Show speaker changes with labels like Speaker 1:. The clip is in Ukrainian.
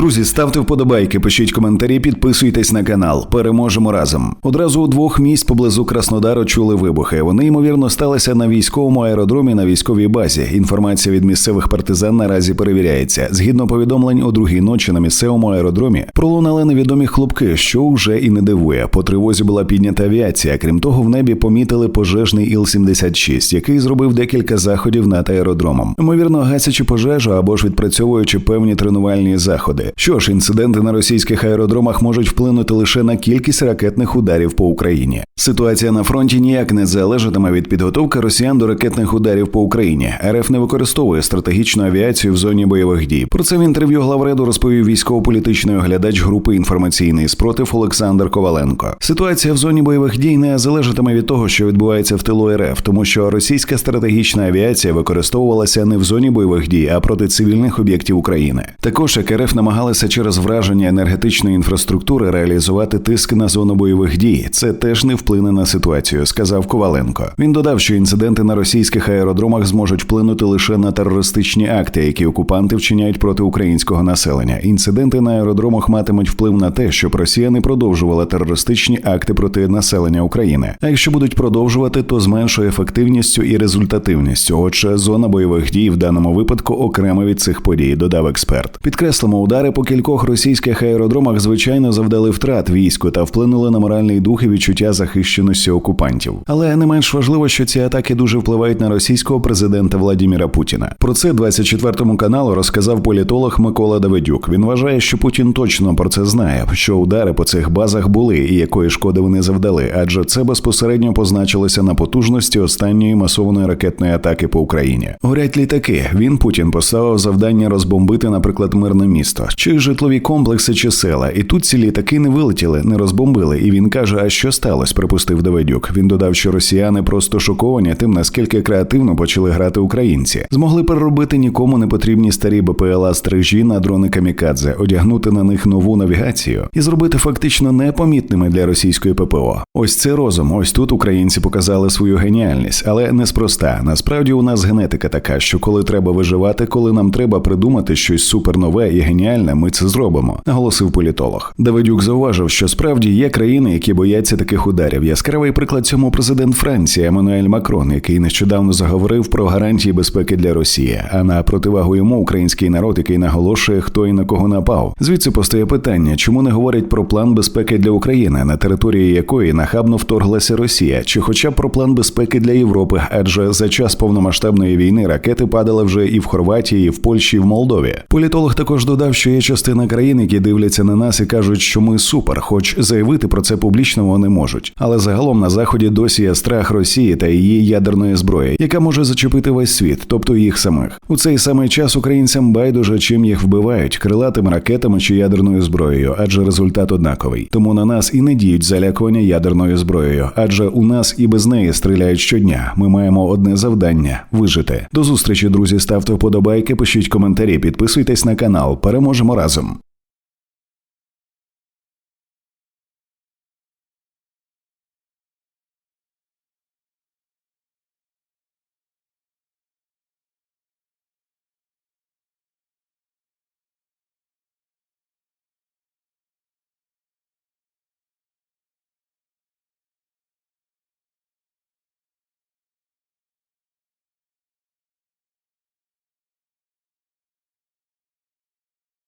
Speaker 1: Друзі, ставте вподобайки, пишіть коментарі, підписуйтесь на канал. Переможемо разом. Одразу у двох місць поблизу Краснодару чули вибухи. Вони ймовірно сталися на військовому аеродромі на військовій базі. Інформація від місцевих партизан наразі перевіряється. Згідно повідомлень, о другій ночі на місцевому аеродромі пролунали невідомі хлопки, що вже і не дивує. По тривозі була піднята авіація. Крім того, в небі помітили пожежний Іл-76, який зробив декілька заходів над аеродромом. Ймовірно, гасячи пожежу або ж відпрацьовуючи певні тренувальні заходи. Що ж, інциденти на російських аеродромах можуть вплинути лише на кількість ракетних ударів по Україні. Ситуація на фронті ніяк не залежатиме від підготовки росіян до ракетних ударів по Україні. РФ не використовує стратегічну авіацію в зоні бойових дій. Про це в інтерв'ю главреду розповів військово-політичний оглядач групи інформаційний спротив Олександр Коваленко. Ситуація в зоні бойових дій не залежатиме від того, що відбувається в тилу РФ, тому що російська стратегічна авіація використовувалася не в зоні бойових дій, а проти цивільних об'єктів України. Також як РФ намагалися через враження енергетичної інфраструктури реалізувати тиск на зону бойових дій. Це теж не вплине на ситуацію, сказав Коваленко. Він додав, що інциденти на російських аеродромах зможуть вплинути лише на терористичні акти, які окупанти вчиняють проти українського населення. Інциденти на аеродромах матимуть вплив на те, щоб Росія не продовжувала терористичні акти проти населення України. А якщо будуть продовжувати, то з меншою ефективністю і результативністю. Отже, зона бойових дій в даному випадку окрема від цих подій, додав експерт. Підкреслимо, удари по кількох російських аеродромах звичайно завдали втрат війську та вплинули на моральний дух і відчуття захищеності окупантів. Але не менш важливо, що ці атаки дуже впливають на російського президента Владіміра Путіна. Про це 24 каналу розказав політолог Микола Давидюк. Він вважає, що Путін точно про це знає, що удари по цих базах були і якої шкоди вони завдали, адже це безпосередньо позначилося на потужності останньої масованої ракетної атаки по Україні. Горять літаки. Він Путін поставив завдання розбомбити, наприклад, мирне місто чи житлові комплекси чи села. І тут ці літаки не вилетіли, не розбомбили. І він каже: А що сталося? припустив Давидюк. Він додав, що росіяни просто шоковані тим, наскільки креативно почали грати українці, змогли переробити нікому не потрібні старі БПЛА стрижі на дрони камікадзе, одягнути на них нову навігацію і зробити фактично непомітними для російської ППО. Ось це розум. Ось тут українці показали свою геніальність, але неспроста. Насправді у нас генетика така, що коли треба виживати, коли нам треба придумати щось супернове і геніальне, ми це зробимо, наголосив політолог. Давидюк зауважив, що справді є країни, які бояться таких ударів. Яскравий приклад цьому президент Франції Еммануель Макрон, який нещодавно заговорив про гарантії безпеки для Росії. А на противагу йому український народ, який наголошує, хто і на кого напав. Звідси постає питання, чому не говорять про план безпеки для України, на території якої нахабно вторглася Росія, чи хоча б про план безпеки для Європи, адже за час повномасштабної війни ракети падали вже і в Хорватії, і в Польщі, і в Молдові. Політолог також додав, що є частина країн, які дивляться на нас і кажуть, що ми супер, хоч заявити про це публічно вони можуть. Але загалом на заході досі є страх Росії та її ядерної зброї, яка може зачепити весь світ, тобто їх самих. У цей самий час українцям байдуже чим їх вбивають крилатими ракетами чи ядерною зброєю, адже результат однаковий. Тому на нас і не діють залякування ядерною зброєю, адже у нас і без неї стріляють щодня. Ми маємо одне завдання вижити. До зустрічі, друзі. Ставте вподобайки, пишіть коментарі, підписуйтесь на канал. Переможемо разом.